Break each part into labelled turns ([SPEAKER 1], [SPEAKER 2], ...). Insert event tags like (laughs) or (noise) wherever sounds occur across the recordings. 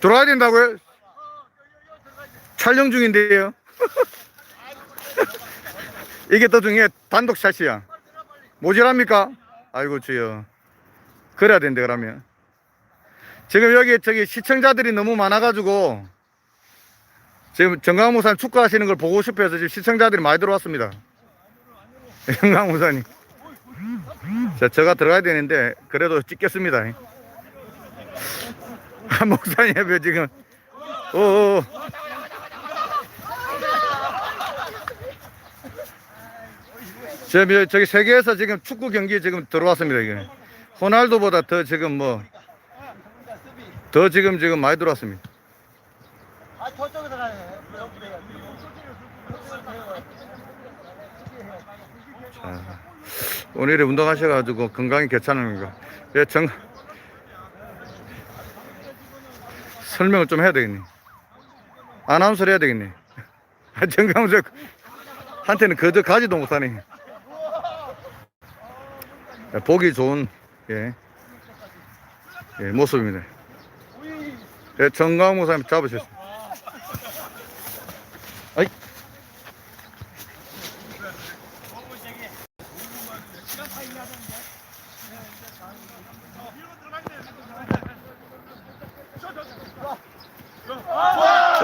[SPEAKER 1] 들어와야 된다고요? 촬영 중인데요. (laughs) 이게 더 중요해. 단독 샷이야. 모질합니까? 아이고, 주여. 그래야 된대, 그러면. 지금 여기 저기 시청자들이 너무 많아가지고 지금 정강무산 축구하시는 걸 보고 싶어서 지금 시청자들이 많이 들어왔습니다. (laughs) 정강무산이. 자, 제가 들어가야 되는데 그래도 찍겠습니다. 한 목사님 옆에 지금. 오 저, 저기 세계에서 지금 축구 경기 지금 들어왔습니다 이게. 호날두보다 더 지금 뭐 더 지금 지금 많이 들어왔습니다.
[SPEAKER 2] 아 저쪽에서 돼.
[SPEAKER 1] 자, 오늘에 운동하셔가지고 건강이 괜찮은가? 예, 정 설명을 좀 해야 되겠네. 아나운서를 해야 되겠네. (laughs) 아, 정강석 한테는 그저 가지도 못하네. 예, 보기 좋은 예, 예, 모습입니다. 예, 정강 목사님 잡으셨습니다. 아이.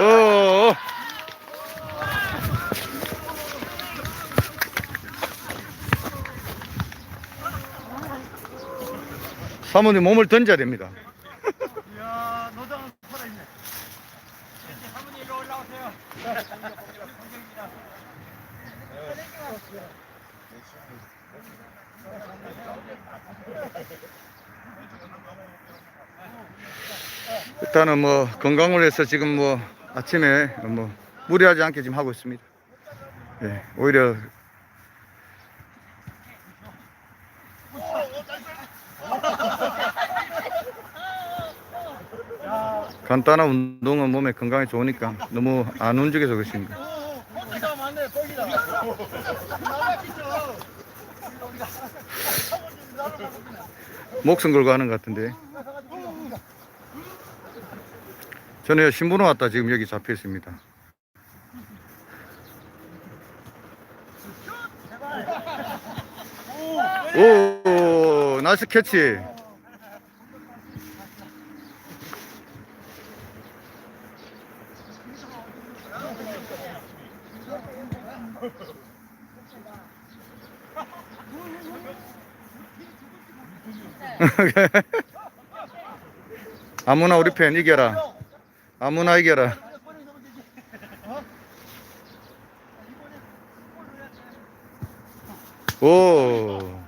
[SPEAKER 1] 어. 사모님 몸을 던져야 됩니다.
[SPEAKER 2] 이야 노장은 살아있네. 사모님 이리 올라오세요.
[SPEAKER 1] 일단은 뭐 건강을 위해서 지금 뭐 아침에 뭐 무리하지 않게 지금 하고 있습니다. 예, 오히려 간단한 운동은 몸에 건강에 좋으니까 너무 안 움직여서
[SPEAKER 2] 그렇습니다.
[SPEAKER 1] 목숨 걸고 하는 것 같은데. 저는 신부로 왔다 지금 여기 잡혀 있습니다. 오, 나이스 캐치. (laughs) 아무나 우리 편 이겨라. 아무나 이겨라. 오.